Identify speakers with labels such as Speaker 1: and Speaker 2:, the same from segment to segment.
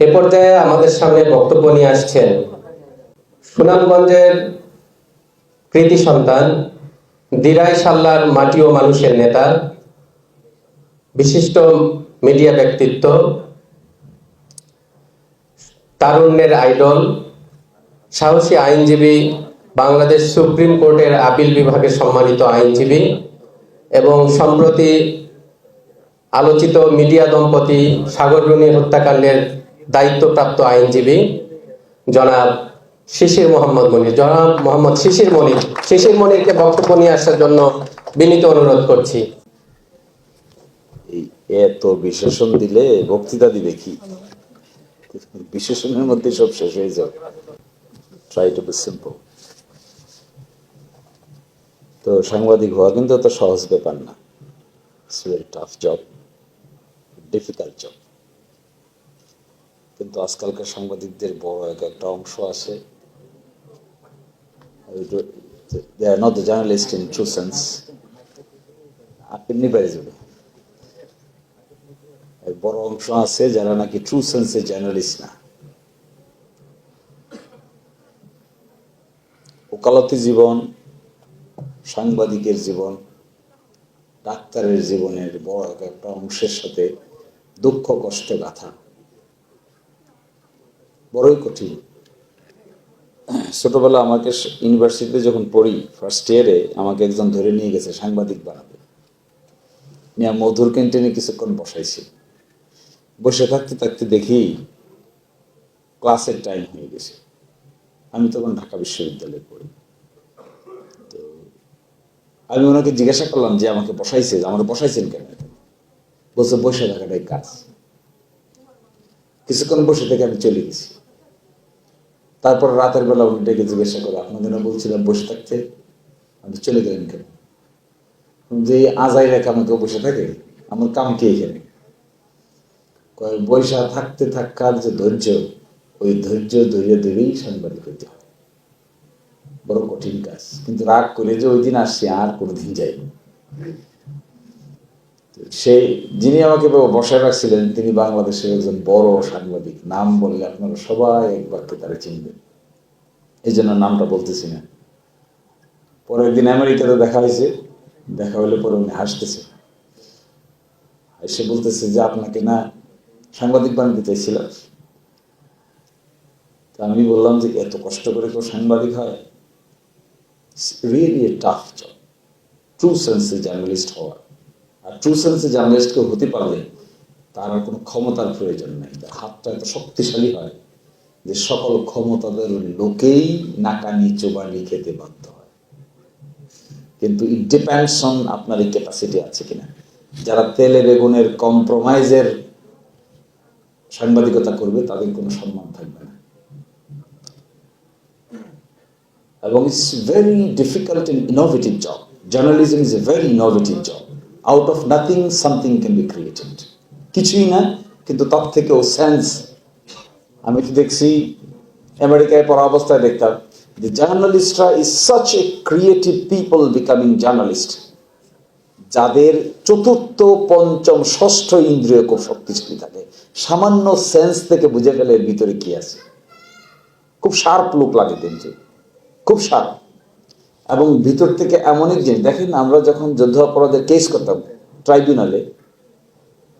Speaker 1: এ পর্যায়ে আমাদের সামনে বক্তব্য নিয়ে আসছেন সুনামগঞ্জের কৃতি সন্তান দিরাই সাল্লার মাটি ও মানুষের নেতা, বিশিষ্ট মিডিয়া ব্যক্তিত্ব, তারুণ্যের আইডল, সাহসী আইনজীবী, বাংলাদেশ সুপ্রিম কোর্টের আপিল বিভাগে সম্মানিত আইনজীবী এবং সম্প্রতি আলোচিত মিডিয়া দম্পতি সাগররুনি হত্যাকাণ্ডের দায়িত্বপ্রাপ্ত আইনজীবী জনাব শিশির মোহাম্মদ মনির। জনাব মোহাম্মদ শিশির মনির। শিশির মনিরকে বক্তব্য নিয়ে আসার জন্য বিনীত অনুরোধ করছি।
Speaker 2: এত বিশেষণ দিলে বক্তৃতা দিবে কি? বিশেষণের মধ্যে সব শেষ হয়ে যাবে। ট্রাই টু বি সিম্পল তো সাংবাদিক হওয়া কিন্তু এত সহজ ব্যাপার না। It's very tough job difficult job কিন্তু আজকালকার সাংবাদিকদের বড় এক একটা অংশ আছে। জার্নালিস্ট ইন ট্রু সেন্স আপনি বেড়ে যাবে। বড় অংশ আছে যারা নাকি ট্রু সেন্সে জার্নালিস্ট না। ওকালতি জীবন, সাংবাদিকের জীবন, ডাক্তারের জীবনের বড় এক একটা অংশের সাথে দুঃখ, কষ্ট গাথা বড়ই কঠিন। ছোটবেলা আমাকে ইউনিভার্সিটিতে যখন পড়ি ফার্স্ট ইয়ারে আমাকে একজন ধরে নিয়ে গেছে, সাংবাদিক বানাবে নিয়ে মধুর ক্যান্টিনে কিছুক্ষণ বসাইছি। বসে থাকতে থাকতে দেখি ক্লাসের টাইম হয়ে গেছে। আমি তখন ঢাকা বিশ্ববিদ্যালয়ে পড়ি। তো আমি ওনাকে জিজ্ঞাসা করলাম যে, আমাকে বসাইছে? আমার বসাইছেন কেন? বলছে, বসে থাকাটাই কাজ। কিছুক্ষণ বসে থেকে আমি চলে গেছি। তারপর রাতের বেলা উনি ডেকে জিজ্ঞাসা করে, আপনাদের বলছিলাম বসে থাকতে? আমি চলে গেলেন কেন? যে আজাই রেখা আমাকে বসে থাকে, আমার কাম কি এখানে? বৈশা থাকতে থাকার যে ধৈর্য, ওই ধৈর্য ধৈর্য ধরেই সাংবাদিক হইতে হয়। বড় কঠিন কাজ। কিন্তু রাগ করে যে, ওই দিন আসছি, আর কোনোদিন যাইনি। তো সেই যিনি আমাকে বসায় রাখছিলেন, তিনি বাংলাদেশের একজন বড় সাংবাদিক। নাম বললে আপনারা সবাই এক বাক্যে তারা চিনবেন। এই জন্য নামটা বলতেছি না। পরের দিন আমেরিকাতে দেখা হয়েছে। দেখা হলে পরে উনি হাসতেছে। এসে বলতেছে যে, আপনাকে না সাংবাদিক বানাতে চাইছিলাম। তা আমি বললাম যে, এত কষ্ট করে কেউ সাংবাদিক হয়? রিয়েলি টাফ জব ট্রু সেন্সে জার্নালিস্ট হওয়া আর ট্রু সেন্সে জার্নালিস্ট কেউ হতে পারলে তার আর কোনো ক্ষমতার প্রয়োজন নেই। হাতটা এত শক্তিশালী হয় যে সকল ক্ষমতাদের লোকেই নাকানি চোবানি খেতে বাধ্য হয়। কিন্তু ইট ডিপেন্ডস অন আপনার এই ক্যাপাসিটি আছে কিনা। যারা তেলে বেগুনের কম্প্রোমাইজের সাংবাদিকতা করবে, তাদের কোনো সম্মান থাকবে না। এবং it's very difficult in innovative job journalism is a very innovative job out of nothing something can be created কিছুই না, কিন্তু তার থেকেও সেন্স আমি তো দেখছি আমেরিকায় পড়া অবস্থায় দেখতাম যে জার্নালিস্টরা is such a creative people becoming journalist, যাদের চতুর্থ, পঞ্চম, ষষ্ঠ ইন্দ্রিয় খুব শক্তিশালী থাকে। সামান্য সেন্স থেকে বুঝে গেলে ভিতরে কি আছে। খুব শার্প লুক লাগে কিন্তু। খুব শার্প এবং ভিতর থেকে এমন এক জিনিস, দেখেন আমরা যখন যুদ্ধ অপরাধের কেস করতাম ট্রাইব্যুনালে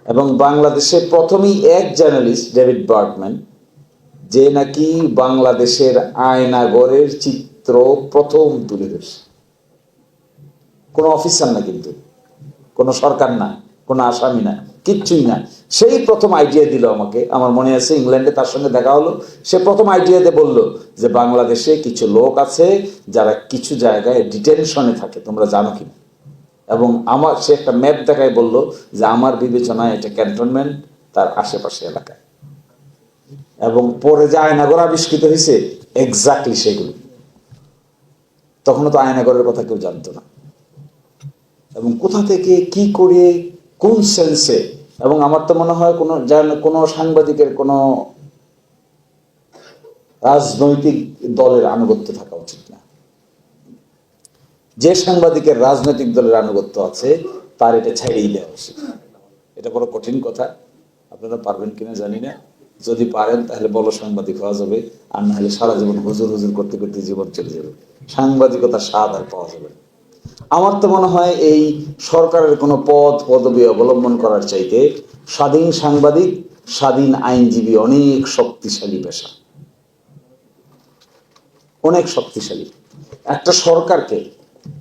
Speaker 2: এবং বাংলাদেশে প্রথমেই এক জার্নালিস্ট ডেভিড বার্টম্যান যে নাকি বাংলাদেশের আয়নাগরের চিত্র প্রথম তুলে ধরছে। কোনো অফিসার না কিন্তু, কোনো সরকার না, কোনো আসামি না, কিচ্ছুই না। সেই প্রথম আইডিয়া দিল আমাকে। আমার মনে আছে ইংল্যান্ডে তার সঙ্গে দেখা হলো। সে প্রথম আইডিয়াতে বলল যে বাংলাদেশে কিছু লোক আছে যারা কিছু জায়গায় ডিটেনশনে থাকে, তোমরা জানো কিনা? এবং আমার, সে একটা ম্যাপ দেখায় বলল যে আমার বিবেচনায় এটা ক্যান্টনমেন্ট তার আশেপাশে এলাকায়। এবং পরে যে আয়নাগর আবিষ্কৃত হয়েছে এক্স্যাক্টলি সেগুলো। তখনও তো আয়নাগরের কথা কেউ জানতো না। এবং কোথা থেকে, কি করে, কোন সেন্সে এবং আমার তো মনে হয় কোনো কোনো সাংবাদিকের কোনো রাজনৈতিক দলের আনুগত্য থাকা উচিত না। যে সাংবাদিকের রাজনৈতিক দলের আনুগত্য আছে, তার এটা ছাড়িয়ে দেওয়া উচিত। এটা বড় কঠিন কথা। আপনারা পারবেন কিনা জানি না। যদি পারেন, তাহলে বলো সাংবাদিক হওয়া যাবে। আর না হলে সারা জীবন হুজুর হুজুর করতে করতে জীবন চলে যাবে। সাংবাদিকতা স্বাদ আর পাওয়া যাবে না। আমার তো মনে হয় এই সরকারের কোনো পদ পদবি অবলম্বন করার চাইতে স্বাধীন সাংবাদিক, স্বাধীন আইনজীবী অনেক শক্তিশালী পেশা। অনেক শক্তিশালী। একটা সরকারকে,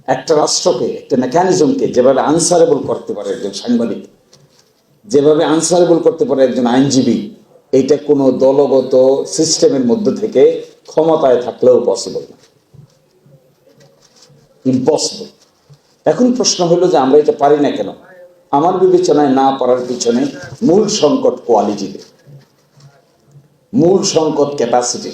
Speaker 2: একটা রাষ্ট্রকে, একটা মেকানিজমকে যেভাবে আনসারেবল করতে পারে একজন সাংবাদিক, যেভাবে আনসারেবল করতে পারে একজন আইনজীবী, এটা কোনো দলগত সিস্টেমের মধ্যে থেকে ক্ষমতায় থাকলেও পসিবল না। ইম্পসিবল এখন প্রশ্ন হলো যে আমরা এটা পারি না কেন? আমার বিবেচনায় না পারার পিছনে মূল সংকট কোয়ালিটির। মূল সংকট ক্যাপাসিটি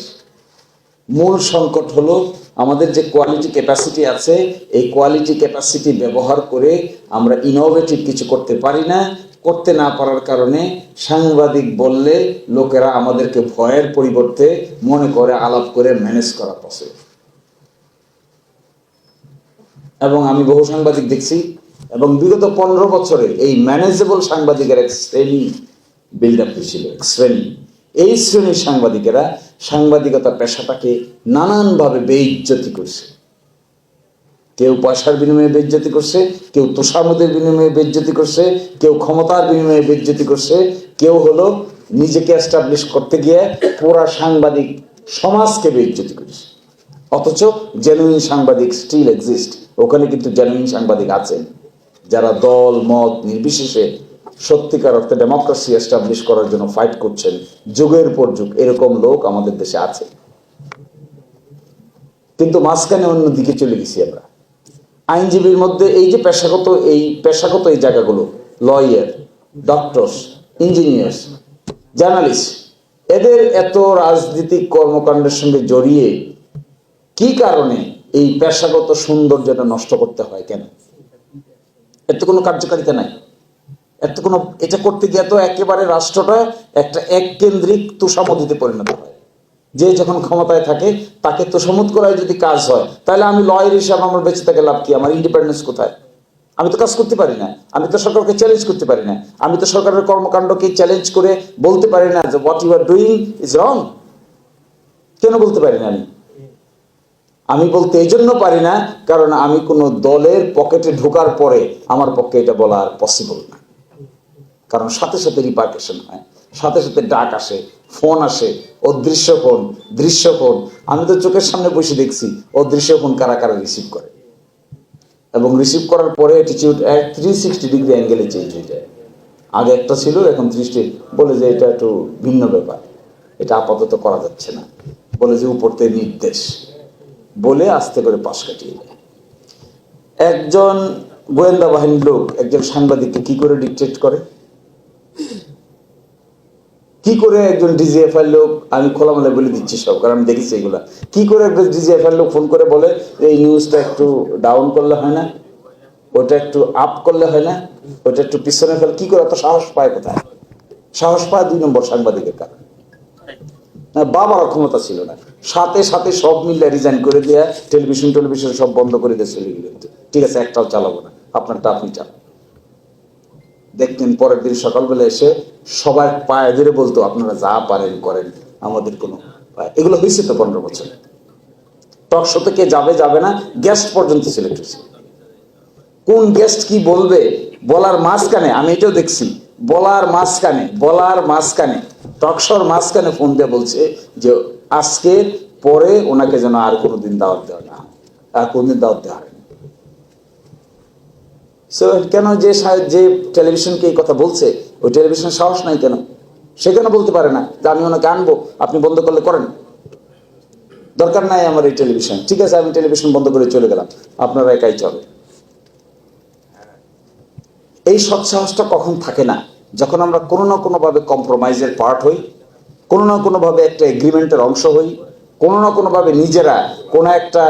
Speaker 2: মূল সংকট হলো আমাদের যে কোয়ালিটি ক্যাপাসিটি আছে, এই কোয়ালিটি ক্যাপাসিটি ব্যবহার করে আমরা ইনোভেটিভ কিছু করতে পারি না। করতে না পারার কারণে সাংবাদিক বললে লোকেরা আমাদেরকে ভয়ের পরিবর্তে মনে করে, আলাপ করে ম্যানেজ করা পসিবল এবং আমি বহু সাংবাদিক দেখছি, এবং বিগত পনেরো বছরে এই ম্যানেজেবল সাংবাদিকের এক শ্রেণি বিল্ড আপ হয়েছিল, এক শ্রেণি। এই শ্রেণির সাংবাদিকেরা সাংবাদিকতা পেশাটাকে নানানভাবে বেইজ্জতি করছে। কেউ পয়সার বিনিময়ে বেজ্জতি করছে, কেউ তোষামদের বিনিময়ে বেজ্জতি করছে, কেউ ক্ষমতার বিনিময়ে বেজ্জতি করছে, কেউ হলো নিজেকে এস্টাবলিশ করতে গিয়ে পুরা সাংবাদিক সমাজকে বেজ্জতি করছে। অথচ জেনুইন সাংবাদিক স্টিল এক্সিস্ট ওখানে কিন্তু জেনুইন সাংবাদিক আছেন, যারা দল, মত নির্বিশেষে সত্যিকার অর্থে ডেমোক্রেসি এস্টাবলিশ করার জন্য ফাইট করছেন, যুগের পর যুগ এরকম লোক আমাদের দেশে আছে। কিন্তু মাঝখানে অন্য দিকে চলে গেছি আমরা। আইনজীবীর মধ্যে এই যে পেশাগত, এই পেশাগত এই জায়গাগুলো লয়ার ডক্টরস ইঞ্জিনিয়ার্স জার্নালিস্ট এদের এত রাজনৈতিক কর্মকাণ্ডের সঙ্গে জড়িয়ে কি কারণে এই পেশাগত সৌন্দর্যটা নষ্ট করতে হয় কেন? এর তো কোনো কার্যকারিতা নাই। এর তো কোনো এটা করতে গিয়ে তো একেবারে রাষ্ট্রটা একটা এক কেন্দ্রিক তুষামদিতে পরিণত হয়। যে যখন ক্ষমতায় থাকে, তাকে তোষামত করায় যদি কাজ হয়, তাহলে আমি লয়ের হিসাবে আমার বেঁচে থাকে লাভ কি? আমার ইন্ডিপেন্ডেন্স কোথায়? আমি তো কাজ করতে পারি না। আমি তো সরকারকে চ্যালেঞ্জ করতে পারি না। আমি তো সরকারের কর্মকাণ্ডকে চ্যালেঞ্জ করে বলতে পারি না যে what you are doing is wrong কেন বলতে পারি না আমি? আমি বলতে এই জন্য পারি না, কারণ আমি কোনো দলের পকেটে ঢোকার পরে আমার পক্ষে এটা বলা আর পসিবল না। কারণ সাথে সাথে রিপার্কেশন হয়, সাথে সাথে ডাক আসে, ফোন আসে, অদৃশ্য ফোন, দৃশ্য ফোন। আমি তো চোখের সামনে বসে দেখছি, অদৃশ্য ফোন কারা কারা রিসিভ করে। এবং রিসিভ করার পরে অ্যাটিটিউড এক থ্রি সিক্সটি ডিগ্রি অ্যাঙ্গেলে চেঞ্জ হয়ে যায়। আগে একটা ছিল, এখন দৃষ্টি বলে যে এটা একটু ভিন্ন ব্যাপার। এটা আপাতত করা যাচ্ছে না। বলে যে উপর থেকে নির্দেশ। বলে আস্তে করে পাশ কাটিয়ে দেয়। একজন গোয়েন্দা বাহিনীর লোক একজন সাংবাদিককে কি করে ডিকটেট করে? কি করে একজন ডিজিএফআই লোক, আমি খোলামেলা বলে দিচ্ছি সব, কারণ আমি দেখেছি এগুলা। কি করে একজন ডিজিএফআই লোক ফোন করে বলে, এই নিউজটা একটু ডাউন করলে হয় না? ওটা একটু আপ করলে হয় না? ওটা একটু পিছনে ফেলে কি করে? এত সাহস পায় কোথায়? সাহস পায় দুই নম্বর সাংবাদিকের কারণে না বাবার ক্ষমতা ছিল না। সাথে সাথে সব মিলে রিজাইন করে দেয়া টেলিভিশন টেলিভিশন সব বন্ধ করে দিয়ে চলে গেলেন। ঠিক আছে, একটাও চালাবো না। আপনারটা আপনি চালান। দেখতেন পরের দিন সকালবেলা এসে সবার পায়ে ধরে বলতো, আপনারা যা পারেন, করেন। আমাদের কোনো এগুলো হয়েছে তো পনেরো বছর। টক শোতে কে যাবে যাবে না গেস্ট পর্যন্ত সিলেক্ট হয়েছে কোন গেস্ট কি বলবে, বলার মাঝখানে, আমি এটাও দেখছি, বলার মাঝখানে বলার মাঝখানে টকশোর মাঝখানে ফোন দিয়ে বলছে যে আজকের পরে ওনাকে যেন আর কোনোদিন দাওয়াত দেওয়া না। আর কোনোদিন দাওয়াত দেওয়া হয় কেন যে যে টেলিভিশনকে এই কথা বলছে, ওই টেলিভিশন সাহস নাই কেন? সে কেন বলতে পারে না যে, আমি ওনাকে আনব, আপনি বন্ধ করলে করেন? দরকার নাই আমার এই টেলিভিশন ঠিক আছে, আমি টেলিভিশন বন্ধ করে চলে গেলাম। আপনারা একাই চলে এই সৎসাহসটা কখন থাকে না? যখন আমরা কোনো না কোনোভাবে কম্প্রোমাইজের পার্ট হই, কোনো না কোনোভাবে একটা এগ্রিমেন্টের অংশ হই, কোনো না কোনোভাবে নিজেরা কোনো একটা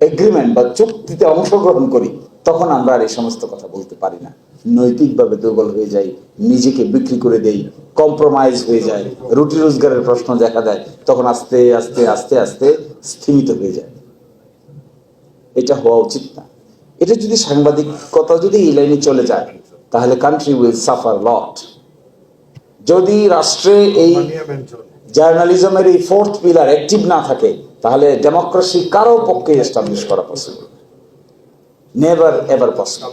Speaker 2: এগ্রিমেন্ট বা চুক্তিতে অংশগ্রহণ করি, তখন আমরা আর এই সমস্ত কথা বলতে পারি না। নৈতিকভাবে দুর্বল হয়ে যাই, নিজেকে বিক্রি করে দেই কম্প্রোমাইজ হয়ে যায়, রুটি রোজগারের প্রশ্ন দেখা দেয়, তখন আস্তে আস্তে আস্তে আস্তে স্থিমিত হয়ে যায়। এটা হওয়া উচিত না। এটা যদি সাংবাদিকতা যদি এই লাইনে চলে যায় তাহলে কান্ট্রি উইল সাফার লট যদি রাষ্ট্রে এই জার্নালিজমের এই ফোর্থ পিলার অ্যাক্টিভ না থাকে তাহলে ডেমোক্রেসি কারও পক্ষে এস্টাবলিশ করা পসিবল নেভার এভার পসিবল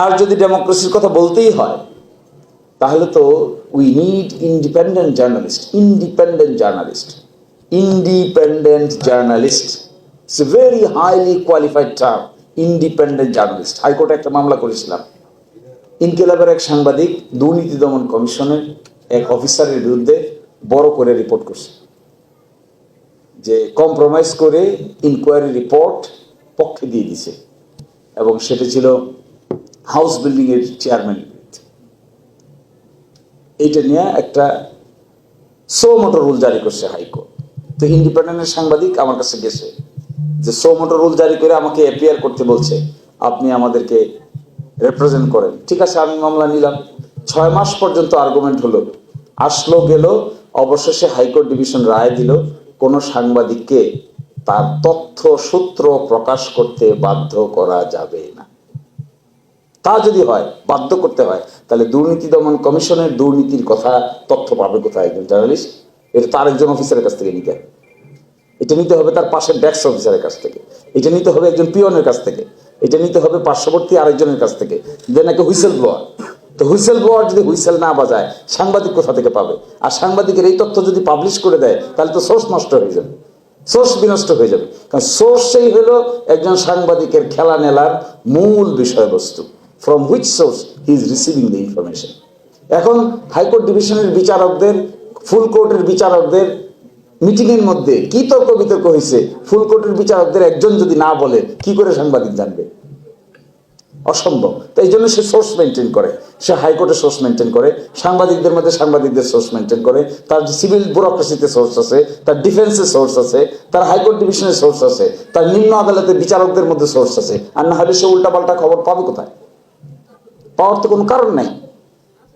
Speaker 2: আর যদি ডেমোক্রেসির কথা বলতেই হয় তাহলে তো we need independent journalist independent journalist independent journalist it's very highly qualified term independent journalist হাইকোর্টে একটা মামলা করেছিলাম। ইনকিলাবের এক সাংবাদিক দুর্নীতি দমন কমিশনের এক অফিসারের বিরুদ্ধে বড় করে রিপোর্ট করছে যে কম্প্রোমাইজ করে ইনকোয়ারি রিপোর্ট পক্ষে দিয়ে দিছে। এবং সেটা ছিল হাউস বিল্ডিং এর চেয়ারম্যানের বিরুদ্ধে। এইটা নিয়ে একটা সো মোটর রুল জারি করছে হাইকোর্ট। তো ইন্ডিপেন্ডেন্টের সাংবাদিক আমার কাছে গেছে যে সো মোটর রুল জারি করে আমাকে অ্যাপিয়ার করতে বলছে, আপনি আমাদেরকে রিপ্রেজেন্ট করেন। ঠিক আছে, আমি মামলা নিলাম। ছয় মাস পর্যন্ত আর্গুমেন্ট হলো। আসলো, গেল, অবশেষে হাইকোর্ট ডিভিশন রায় দিল। কোনো সাংবাদিককে তার তথ্য, সূত্র প্রকাশ করতে বাধ্য করা যাবে না। তা যদি হয়, বাধ্য করতে হয়, তাহলে দুর্নীতি দমন কমিশনের দুর্নীতির কথা, তথ্য পাবে কোথায় একজন জার্নালিস্ট? এটা তার একজন অফিসারের কাছ থেকে নিতে এটা নিতে হবে তার পাশের ডেস্ক অফিসারের কাছ থেকে। এটা নিতে হবে একজন পিয়নের কাছ থেকে। এটা নিতে হবে পার্শ্ববর্তী আরেকজনের কাছ থেকে। যে নাকি হুইসেল ব্লোয়ার তো হুইসেল ব্লোয়ার যদি হুইসেল না বাজায়, সাংবাদিক কোথা থেকে পাবে? আর সাংবাদিকের এই তথ্য যদি পাবলিশ করে দেয়, তাহলে তো সোর্স নষ্ট হয়ে যাবে। সোর্স বিনষ্ট হয়ে যাবে। কারণ সোর্সেই হলো একজন সাংবাদিকের খেলা নেলার মূল বিষয়বস্তু from which source he is receiving the information এখন হাইকোর্ট ডিভিশনের বিচারকদের, ফুল কোর্টের বিচারকদের মিটিং এর মধ্যে কি তর্ক বিতর্ক হয়েছে? ফুল কোর্টের বিচারকদের একজন যদি না বলে, কি করে সাংবাদিক জানবে? অসম্ভব। তো এই জন্য সে সোর্স মেনটেন করে। সে হাইকোর্টে সোর্স মেনটেন করে, সাংবাদিকদের মধ্যে সাংবাদিকদের সোর্স মেনটেন করে, তার সিভিল ব্যুরোক্রেসিতে সোর্স আছে, তার ডিফেন্সের সোর্স আছে, তার হাইকোর্ট ডিভিশনের সোর্স আছে, তার নিম্ন আদালতের বিচারকদের মধ্যে সোর্স আছে, আর না হলে সে উল্টাপাল্টা খবর পাবে কোথায়? পাওয়ার তো কোনো কারণ নাই।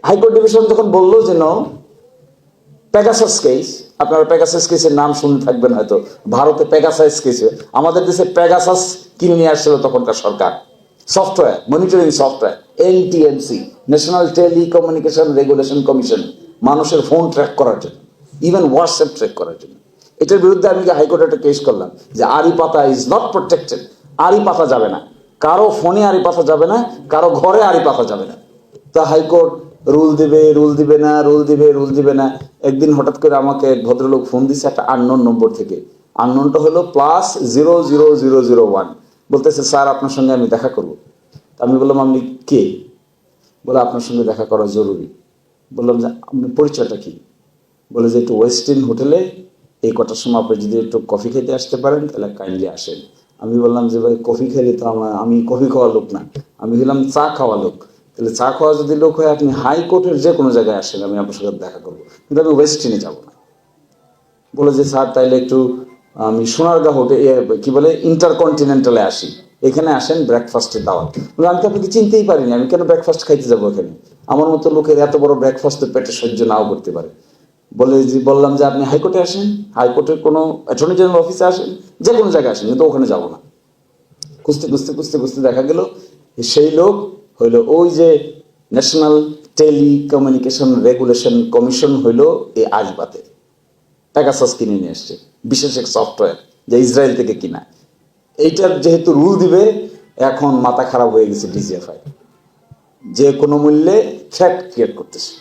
Speaker 2: হাইকোর্ট ডিভিশন যখন বলল যে ন প্যাগাসাস কেস আপনারা প্যাগাসাস কেসের নাম শুনে থাকবেন হয়তো। ভারতে প্যাগাসাস কেস। আমাদের দেশে প্যাগাসাস কিনে নিয়ে আসছিল তখনকার সরকার। Software monitoring software NTMC national telecommunication regulation commission মানুষের ফোন ট্র্যাক করার জন্য ইভেন হোয়াটসঅ্যাপ ট্র্যাক করার জন্য। এটার বিরুদ্ধে আমি হাইকোর্টে একটা কেস করলাম, যে আরি পাতা ইজ নট প্রোটেক্টেড আরি পাতা যাবে না। কারও ফোনে আরি পাতা যাবে না, কারও ঘরে আরি পাতা যাবে না। তা হাইকোর্ট রুল দিবে রুল দিবে না, রুল দিবে রুল দিবে না। একদিন হঠাৎ করে আমাকে এক ভদ্রলোক ফোন দিছে একটা আননোন নম্বর থেকে। আননোনটা হলো plus zero zero zero zero one বলতেছে, স্যার, আপনার সঙ্গে আমি দেখা করব। তা আমি বললাম, আপনি কে? বলে, আপনার সঙ্গে দেখা করা জরুরি। বললাম, যে, আপনার পরিচয়টা কি? বলে, যে, একটু ওয়েস্টিন হোটেলে এই কটার সময় আপনি যদি একটু কফি খেতে আসতে পারেন, তাহলে কাইন্ডলি আসেন। আমি বললাম, যে ভাই কফি খেলে তো আমার, আমি কফি খাওয়া লোক না। আমি হলাম চা খাওয়া লোক। তাহলে চা খাওয়া যদি লোক হয়, আপনি হাইকোর্টের যে কোনো জায়গায় আসেন, আমি আপনার সাথে দেখা করব। কিন্তু আমি ওয়েস্টিনে যাব না। বলে যে, স্যার, তাইলে একটু, আমি সোনারগাঁ হোটেল কি বলে ইন্টারকন্টিনেন্টালে আসি। এখানে আসেন ব্রেকফাস্টের দাওয়াত। আমি তো আপনাকে চিনতেই পারিনি। আমি কেন ব্রেকফাস্ট খাইতে যাব এখানে? আমার মতো লোকের এত বড় ব্রেকফাস্ট পেটে সহ্য নাও করতে পারে। বলে যে, বললাম যে, আপনি হাইকোর্টে আসেন। হাইকোর্টের কোনো অ্যাটর্নি জেনারেল অফিসে আসেন। যে কোনো জায়গায় আসেন, কিন্তু ওখানে যাব না। খুঁজতে খুঁজতে খুঁজতে খুঁজতে দেখা গেল, সেই লোক হইল ওই যে ন্যাশনাল টেলিকমিউনিকেশন রেগুলেশন কমিশন হইল এই আজবাতে প্যাগাসাস কিনে নিয়ে আসছে বিশেষ এক সফটওয়্যার যা ইসরায়েল থেকে কিনা। এইটার যেহেতু রুল দিবে, এখন মাথা খারাপ হয়ে গেছে ডিজিএফআই যে কোনো মূল্যে থ্রেট ক্রিয়েট করতেছে।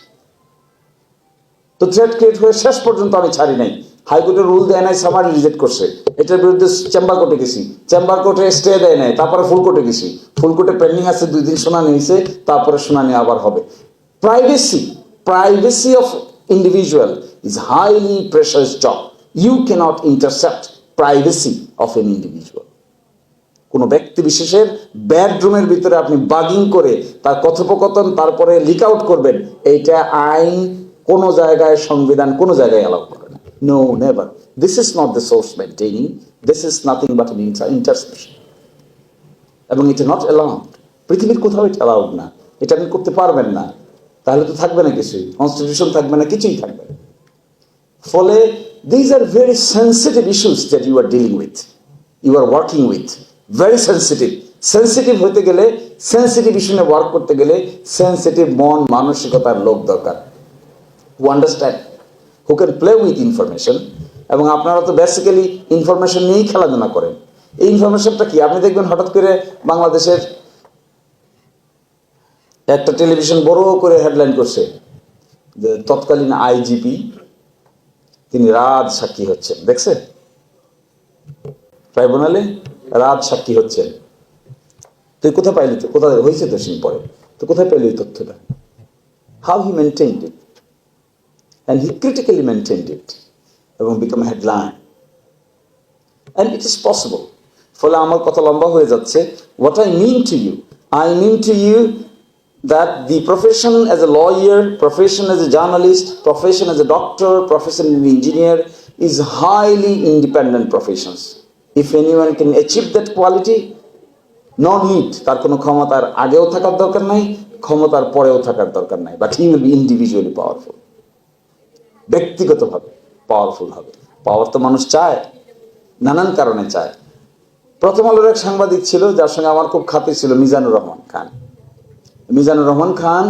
Speaker 2: তো থ্রেট ক্রিয়েট হয়ে শেষ পর্যন্ত আমি ছাড়ি নাই। হাইকোর্টের রুল দেয় নাই, সামারি রিজেক্ট করছে। এটার বিরুদ্ধে চেম্বার কোর্টে গেছি। চেম্বার কোর্টে স্টে দেয় নাই, তারপরে ফুল কোর্টে গেছি। ফুল কোর্টে পেন্ডিং আছে, দুই দিন শুনানি হয়েছে, তারপরে শুনানি আবার হবে। Privacy privacy of individual is highly precious job you can't intercept privacy of an individual কোনো ব্যক্তি বিশেষের বেডরুমের ভিতরে আপনি বাগিং করে তার কথোপকথন, তারপরে লিক আউট করবেন, এইটা আইন কোনো জায়গায়, সংবিধান কোনো জায়গায় অ্যালাউ করে না never. This is not the source maintaining. This is nothing but an interception এবং এটা নট অ্যালাউড পৃথিবীর কোথাও এটা অ্যালাউড না। এটা আপনি করতে পারবেন না। তাহলে তো থাকবে না কিছুই। কনস্টিটিউশন থাকবে না, কিছুই থাকবে ফলে these are very sensitive issues that you are dealing with you are working with very sensitive sensitive হতে গেলে সেন্সিটিভ ইস্যু নিয়ে ওয়ার্ক করতে গেলে সেন্সিটিভ মন, মানসিকতার লোক দরকার। Who understand who can play with information এবং আপনারা তো বেসিক্যালি ইনফরমেশন নিয়েই খেলাধুলা করেন। এই ইনফরমেশনটা কি? আপনি দেখবেন হঠাৎ করে বাংলাদেশের একটা টেলিভিশন বড় করে হেডলাইন করছে, যে তৎকালীন আইজিপি তিনি রাজ সাক্ষী হচ্ছেন। দেখছে ট্রাইব্যুনালে রাজ সাক্ষী হচ্ছেন। তুই কোথায় পাইলি কোথায়? হয়েছে তো পরে। তো কোথায় পেলি তথ্যটা? How he maintained it and he critically maintained it এবং become headline and it is possible ফলে আমার কথা লম্বা হয়ে যাচ্ছে what I mean to you I mean to you that the profession as a lawyer, profession as a journalist, profession as a doctor, profession as an engineer is highly independent professions. If anyone can achieve that quality, no need তার কোনো ক্ষমতার আগেও থাকার দরকার নাই ক্ষমতার পরেও থাকার দরকার নাই but he will be individually powerful ব্যক্তিগতভাবে পাওয়ারফুল হবে। পাওয়ার তো মানুষ চায়, নানান কারণে চায়। প্রথম আলোর এক সাংবাদিক ছিল, যার সঙ্গে আমার খুব খাতির ছিল, মিজানুর রহমান খান। মিজানুর রহমান খান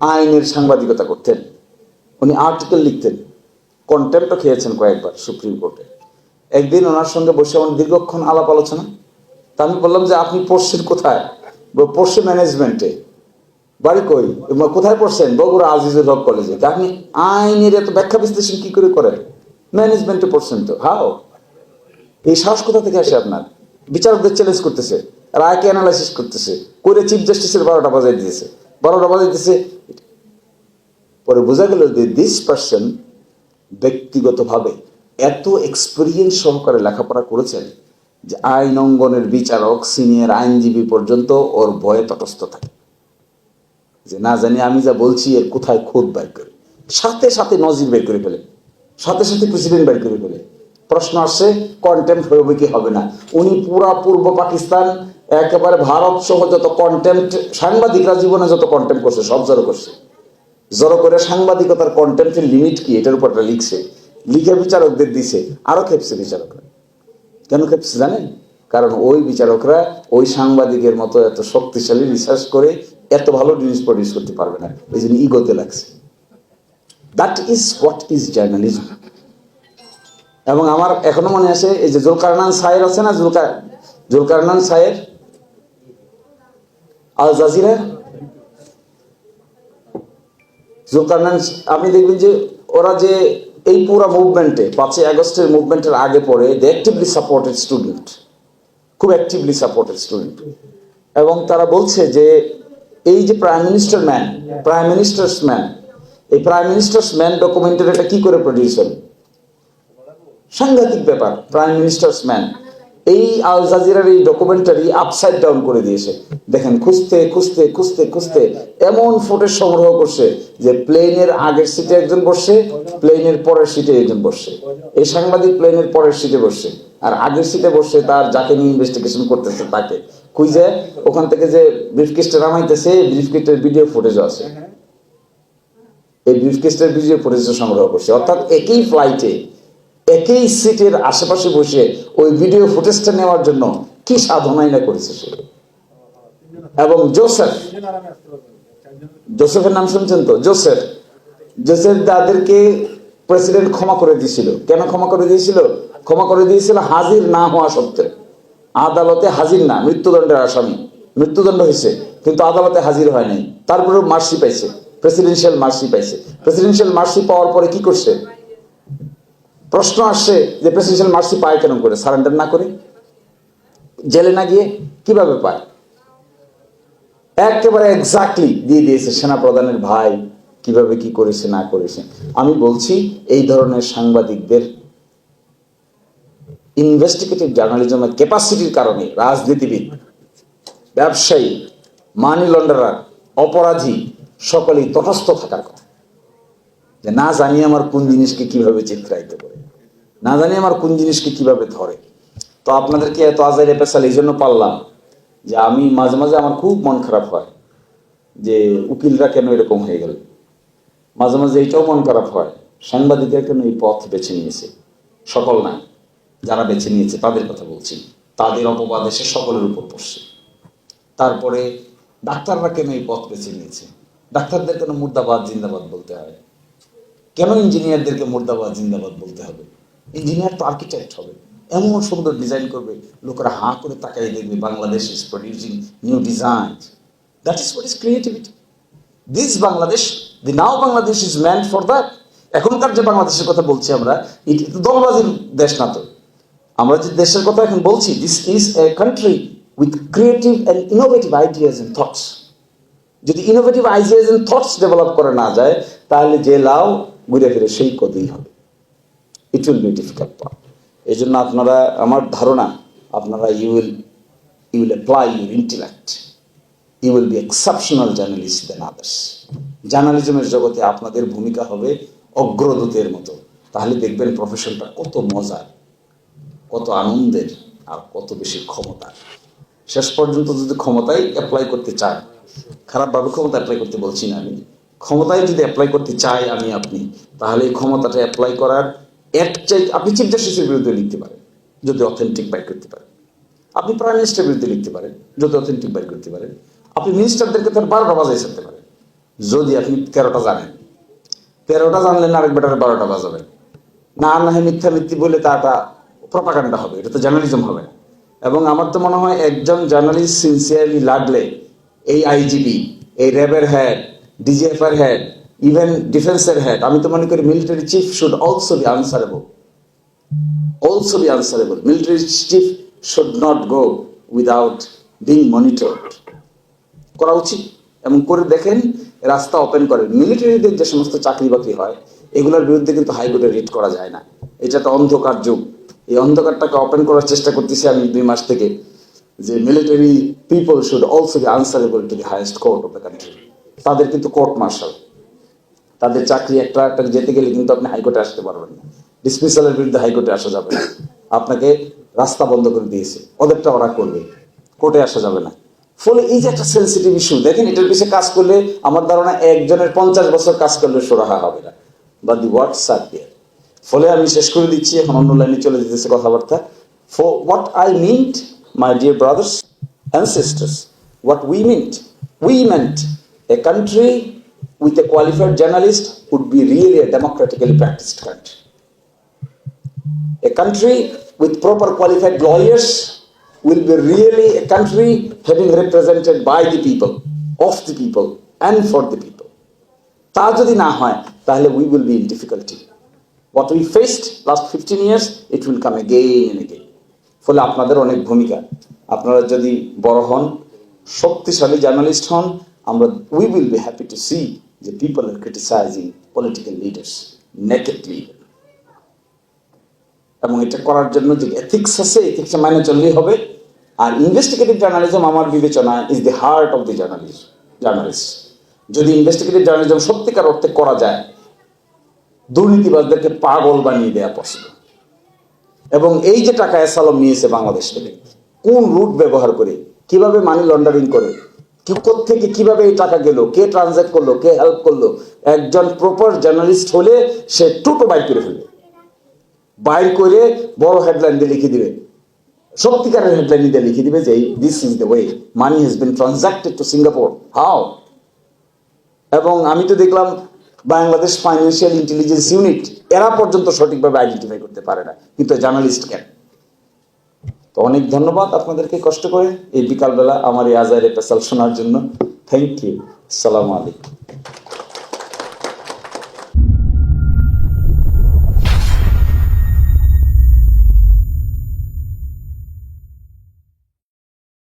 Speaker 2: আইনের সাংবাদিকতা করতেন। উনি আর্টিকেল লিখতেন কন্টেম্পটও খেয়েছেন কয়েকবার সুপ্রিম কোর্টে একদিন ওনার সঙ্গে বসে আমার দীর্ঘক্ষণ আলাপ আলোচনা। তা আমি বললাম যে, আপনি পড়ছেন কোথায়? পড়ছে ম্যানেজমেন্টে বাড়ি কই? কোথায় পড়ছেন? বগুড়া আজিজুল হক কলেজে। আপনি আইনের এত ব্যাখ্যা বিশ্লেষণ কি করে করেন? ম্যানেজমেন্টে পড়ছেন তো। হাও। এই সাহস কোথা থেকে আসে আপনার? বিচারকদের চ্যালেঞ্জ করতেছে, রায়কে অ্যানালাইসিস করতেছে, করে চিফ জাস্টিসের বারোটা বাজাই দিয়েছে। বারোটা বাজাই দিয়েছে, পরে বোঝা গেল যে দিস পার্সন ব্যক্তিগতভাবে এত এক্সপিরিয়েন্স সহকারে লেখাপড়া করেছেন যে আইন অঙ্গনের বিচারক সিনিয়র আইনজীবী পর্যন্ত ওর ভয়ে তটস্থ থাকে। যে না জানি, আমি যা বলছি এর কোথায় খোদ বের করে? সাথে সাথে নজির বের করে ফেলে। সাথে সাথে প্রেসিডেন্ট বের করে ফেলে। প্রশ্ন আসছে কন্টেম্প হবে কি হবে না? উনি পুরা পূর্ব পাকিস্তান, একেবারে ভারত সহ যত কন্টেম্প সাংবাদিকরা জীবনে যত কন্টেম্প করছে, সব জড়ো করছে। জড়ো করে সাংবাদিকতার কন্টেম্পের লিমিট কি? এটার উপর একটা লিখছে। লিখে বিচারকদের দিছে। আরও খেপছে বিচারকরা। কেন খেপছে জানেন? কারণ ওই বিচারকরা ওই সাংবাদিকের মতো এত শক্তিশালী রিসার্চ করে এত ভালো জিনিস প্রডিউস করতে পারবে না। এই জন্য ইগোতে লাগছে। That is what is journalism এবং আমার এখনও মনে আছে, এই যে জুলকারনান সায়ের আছে না জুলকার জুলকারনান সায়ের আল জাজিরা? জুলকারনান, আপনি দেখবেন যে ওরা যে এই পুরো মুভমেন্টে পাঁচই আগস্টের মুভমেন্টের আগে পরে দে অ্যাক্টিভলি সাপোর্টেড স্টুডেন্ট খুব অ্যাক্টিভলি সাপোর্টেড স্টুডেন্ট এবং তারা বলছে যে এই যে prime minister man prime minister's man এই প্রাইম মিনিস্টার্স ম্যান ডকুমেন্টের এটা কি করে প্রডিউস হলো? সাংঘাতিক ব্যাপার প্রাইম মিনিস্টার্স ম্যান এই আল জাজিরার এই ডকুমেন্টারি আপসাইড ডাউন করে দিয়েছে। দেখেন, খুঁজতে খুঁজতে খুঁজতে খুঁজতে এমন ফুটেজ সংগ্রহ করছে যে প্লেনের আগের সিটে একজন বসছে প্লেনের পরের সিটে একজন বসছে। এই সাংবাদিক প্লেনের পরের সিটে বসছে। আর আগের সিটে বসে তার, যাকে নিয়ে ইনভেস্টিগেশন করতেছে তাকে। খুঁজে ওখান থেকে যে ব্রিফকেসটা নামাইতেছে ব্রিফকেসের ভিডিও ফুটেজ আছে। এই ব্রিফকেসটার ভিডিও ফুটেজ সংগ্রহ করছে। অর্থাৎ একই ফ্লাইটে একই সিটের আশেপাশে বসে ওই ভিডিও ফুটেজটা নেওয়ার জন্য কি সাধনাই না করেছে সে? এবং জোসেফ জোসেফের নাম শুনছেন তো? জোসেফ জোসেফ তাদেরকে প্রেসিডেন্ট ক্ষমা করে দিয়েছিল। কেন ক্ষমা করে দিয়েছিল? ক্ষমা করে দিয়েছিল হাজির না হওয়া সত্ত্বেও। আদালতে হাজির না, মৃত্যুদণ্ডের আসামি। মৃত্যুদণ্ড হয়েছে, কিন্তু আদালতে হাজির হয় নাই। তারপরেও মার্সি পাইছে প্রেসিডেন্সিয়াল মার্সি পাইছে। প্রেসিডেন্সিয়াল মার্সি পাওয়ার পরে কি করছে? প্রশ্ন আসছে যে প্রেসিডেন্সিয়াল মার্সি পায় কেন করে? সারেন্ডার না করে? জেলে না গিয়ে কীভাবে পায়? একেবারে এক্স্যাক্টলি দিয়ে দিয়েছে সেনা প্রধানের ভাই, কীভাবে কি করেছে, না করেছে। আমি বলছি, এই ধরনের সাংবাদিকদের ইনভেস্টিগেটিভ জার্নালিজমের ক্যাপাসিটির কারণে রাজনীতিবিদ, ব্যবসায়ী মানি লন্ডারার অপরাধী সকলেই তটস্থ থাকার কথা। যে না জানি আমার কোন জিনিসকে কীভাবে চিত্রায়িত করে, না জানি আমার কোন জিনিসকে কীভাবে ধরে। তো আপনাদেরকে এত আজারে পেশাল এই জন্য পারলাম যে আমি মাঝে মাঝে আমার খুব মন খারাপ হয় যে উকিলরা কেন এরকম হয়ে গেল। মাঝে মাঝে এইটাও মন খারাপ হয়, সাংবাদিকরা কেন এই পথ বেছে নিয়েছে? সকল না। যারা বেছে নিয়েছে, তাদের কথা বলছি। তাদের অপবাদ এসে সকলের উপর পড়ছে। তারপরে ডাক্তাররা কেন এই পথ বেছে নিয়েছে? ডাক্তারদের কেন মুর্দাবাদ, জিন্দাবাদ বলতে হয় কেন ইঞ্জিনিয়ারদেরকে মুর্দাবাদ, জিন্দাবাদ বলতে হবে? ইঞ্জিনিয়ার তো আর্কিটেক্ট হবে। এমন সুন্দর ডিজাইন করবে, লোকেরা হাঁ করে তাকাই দেখবে, Bangladesh is producing new design that is what is creativity this Bangladesh the now Bangladesh is meant for that এখনকার যে বাংলাদেশের কথা বলছি আমরা, এটি তো দলবাজির দেশ না তো। আমরা যে দেশের কথা এখন বলছি this is a country with creative and innovative ideas and thoughts যদি innovative ideas and thoughts develop করা না যায়, তাহলে যে লাউ ঘুরে ফিরে সেই কতেই হবে। It will be difficult part এই জন্য আপনারা, আমার ধারণা, আপনারা you will you will apply your intellect you will be exceptional journalist then others জার্নালিজমের জগতে আপনাদের ভূমিকা হবে অগ্রদূতের মতো। তাহলে দেখবেন প্রফেশনটা কত মজার। কত আনন্দের আর কত বেশি ক্ষমতার শেষ পর্যন্ত যদি ক্ষমতায় অ্যাপ্লাই করতে চায়, খারাপভাবে ক্ষমতা অ্যাপ্লাই করতে বলছি না আমি ক্ষমতায় যদি অ্যাপ্লাই করতে চাই আমি আপনি, তাহলে এই ক্ষমতাটা অ্যাপ্লাই করার এক চাই আপনি চিফ জাস্টিসের বিরুদ্ধে লিখতে পারেন, যদি অথেন্টিক বাইর করতে পারেন। আপনি প্রাইম মিনিস্টারের বিরুদ্ধে লিখতে পারেন, যদি অথেন্টিক বাইর করতে পারেন। আপনি মিনিস্টারদেরকে তার বারোটা বাজাই ছাড়তে পারেন, যদি আপনি তেরোটা জানেন। তেরোটা জানলেন আরেক বেটার বারোটা বাজাবেন। না না, মিথ্যা মিথ্যি বলে তাটা প্রপাকাণ্ডা হবে, এটা তো জার্নালিজম হবে। না এবং আমার তো মনে হয় একজন জার্নালিস্ট সিনসিয়ারলি লাগলে এই আইজিবি, এই র্যাবের হেড ডিজিএফআর হেড ইভেন ডিফেন্সের হেড আমি তো মনে করি military chief should also be answerable also be answerable. Military chief should not go without being monitored. করা উচিত। এবং করে দেখেন, রাস্তা ওপেন করেন। মিলিটারিদের যে সমস্ত চাকরি বাকরি হয়, এগুলোর বিরুদ্ধে কিন্তু হাইকোর্টে রিট করা যায় না। এটা তো অন্ধকার যুগ। এই অন্ধকারটাকে ওপেন করার চেষ্টা করতেছি আমি দুই মাস থেকে, যে military people should also be answerable to the highest court of the country তাদের কিন্তু কোর্ট মার্শাল তাদের চাকরি একটা একটা যেতে গেলে কিন্তু আপনি হাইকোর্টে আসতে পারবেন না। ডিসমিসালের বিরুদ্ধে হাইকোর্টে আসা যাবে না। আপনাকে রাস্তা বন্ধ করে দিয়েছে। ওদেরটা ওরা করবে। কোর্টে আসা যাবে না। ফলে এই যে একটা সেন্সিটিভ ইস্যু দেখেন এটার পিছিয়ে কাজ করলে আমার ধারণা একজনের পঞ্চাশ বছর কাজ করলে সোরাহা হবে না। বা দি ওয়ার্ড সার দেয়ার ফলে আমি শেষ করে দিচ্ছি এখন অন্য লাইনে চলে যেতেছে কথাবার্তা for what I meant my dear brothers and sisters, what we meant, we meant a country with a qualified journalist would be really a democratically practiced country. A country with proper qualified lawyers will be really a country having represented by the people, of the people, and for the people. তা যদি না হয় তাহলে we will be in difficulty. What we faced last 15 years, it will come again and again. ফলে আপনাদের অনেক ভূমিকা। আপনারা যদি বড় হন শক্তিশালী জার্নালিস্ট হন আমরা we will be happy to see যে people are criticising political leaders nakedly এবং এটা করার জন্য যে এথিক্স আছে এথিক্সে মাইনে চললেই হবে। আর ইনভেস্টিগেটিভ জার্নালিজম আমার বিবেচনা is the heart of the journalism journalist যদি ইনভেস্টিগেটিভ জার্নালিজম সত্যিকার অর্থে করা যায় দুর্নীতিবাজদেরকে পাগল বানিয়ে দেওয়া পসিবল এবং এই যে টাকা অ্যাসালম নিয়েছে বাংলাদেশ থেকে, কোন রুট ব্যবহার করে, কীভাবে মানি লন্ডারিং করে, কি থেকে কীভাবে এই টাকা গেল, কে ট্রানজ্যাক্ট করল, কে হেল্প করল, একজন প্রপার জার্নালিস্ট হলে সে টুটো বাইর করে ফেলবে। বাইর করে বড় হেডলাইন দিয়ে লিখে দিবে। সত্যিকারের হেডলাইন দিয়ে লিখে দিবে যে this is the way money has been transacted to Singapore how এবং আমি তো দেখলাম বাংলাদেশ ফাইন্যান্সিয়াল ইন্টেলিজেন্স ইউনিট এরা পর্যন্ত সঠিকভাবে আইডেন্টিফাই করতে পারে না। কিন্তু জার্নালিস্ট কেন? তো অনেক ধন্যবাদ আপনাদেরকে কষ্ট করে। এই বিকালবেলা আমার এই আজারে পেশাল শোনার জন্য। থ্যাংক ইউ সালাম আলাইকুম।